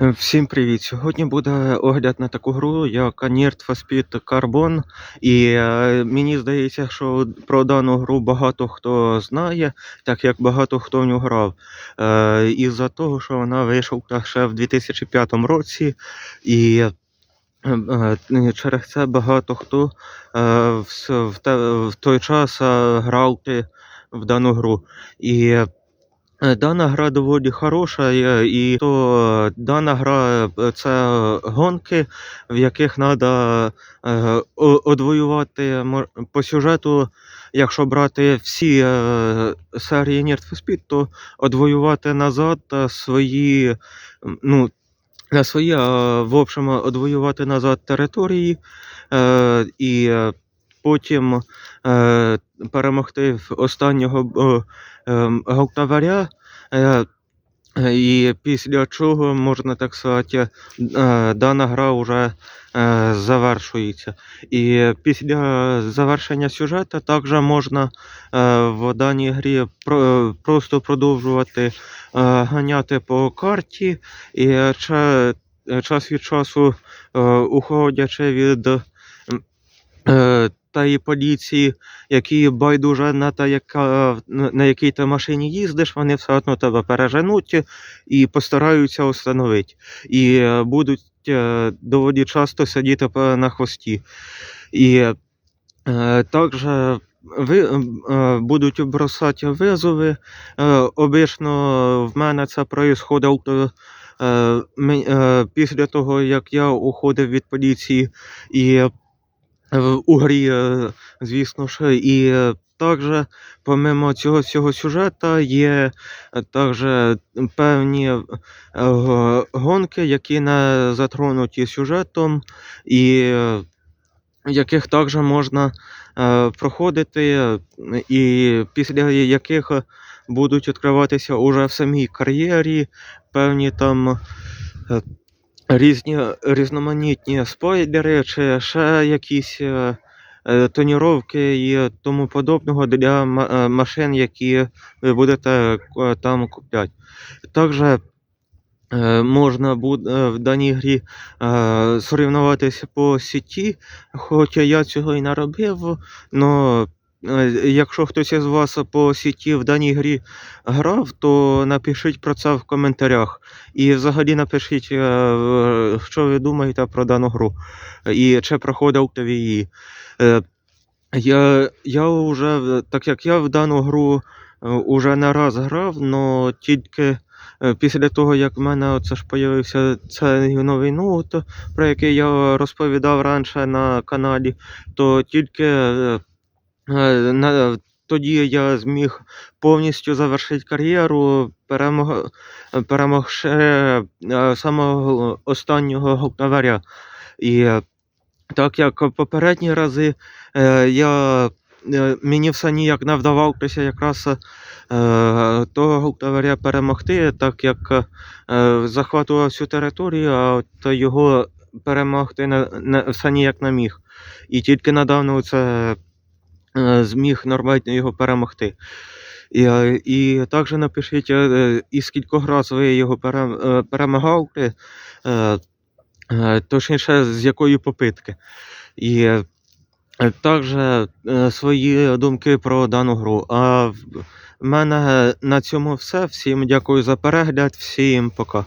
Всім привіт! Сьогодні буде огляд на таку гру, як for Speed Carbon. І е, мені здається, що про дану гру багато хто знає, так як багато хто в нього грав. Е, із-за того, що вона вийшла ще в 2005 році, і е, е, через це багато хто е, в, той час грав в дану гру. І Дана гра доволі хороша, е, і то дана гра е, це гонки, в яких треба одвоювати по сюжету. Якщо брати всі е, серії Need for Speed, то одвоювати назад е, свої, ну, не свої, а в общем, одвоювати назад території е, і е, потім е, перемогти в останнього ем. Е, і після чого, можна так сказати, е, дана гра вже е, завершується. І після завершення сюжету також можна е, в даній грі про- просто продовжувати ганяти по карті і ча- час від часу, уходячи від е, тієї поліції, які байдуже на те, яка, на якій ти машині їздиш, вони все одно тебе переженуть і постараються встановити. І е, будуть е, доволі часто сидіти на хвості. І е, також ви, будуть бросати визови. Обично в мене це е, після того, як я уходив від поліції. І У грі, е, звісно ж, і е, також, помимо цього всього сюжету, є е, також певні гонки, які не затронуті сюжетом, і яких також можна проходити, і після яких будуть відкриватися уже в самій кар'єрі певні там. Різні різноманітні спойлери, чи ще якісь е, е, тоніровки і тому подобного для е, машин, які ви будете там купляти. Також можна буде в даній грі соревнуватися по сіті, хоча я цього і не робив. Но е, якщо хтось із вас по сіті в даній грі грав, то напишіть про це в коментарях. І взагалі напишіть, е, що ви думаєте про дану гру. І чи проходив ти її. Е, Я, я вже, так як я в дану гру е, уже не раз грав, але тільки е, після того, як в мене оце ж появився цей новий ноут, про який я розповідав раніше на каналі, то тільки е, е, тоді я зміг повністю завершити кар'єру, перемог, перемогши е, самого останнього гукнаваря. І е, так як попередні рази е, я, е, мені все ніяк не вдавалося якраз е, того гуктаваря перемогти, так як е, захватував всю територію, а от його перемогти не, не, все ніяк не міг. І тільки недавно це е, зміг нормально його перемогти. І, е, і також напишіть, е, і скількох разів ви його перем- е, перемагали, е, е, точніше, з якої попитки. І е, також е, свої думки про дану гру. А в мене на цьому все. Всім дякую за перегляд, всім пока.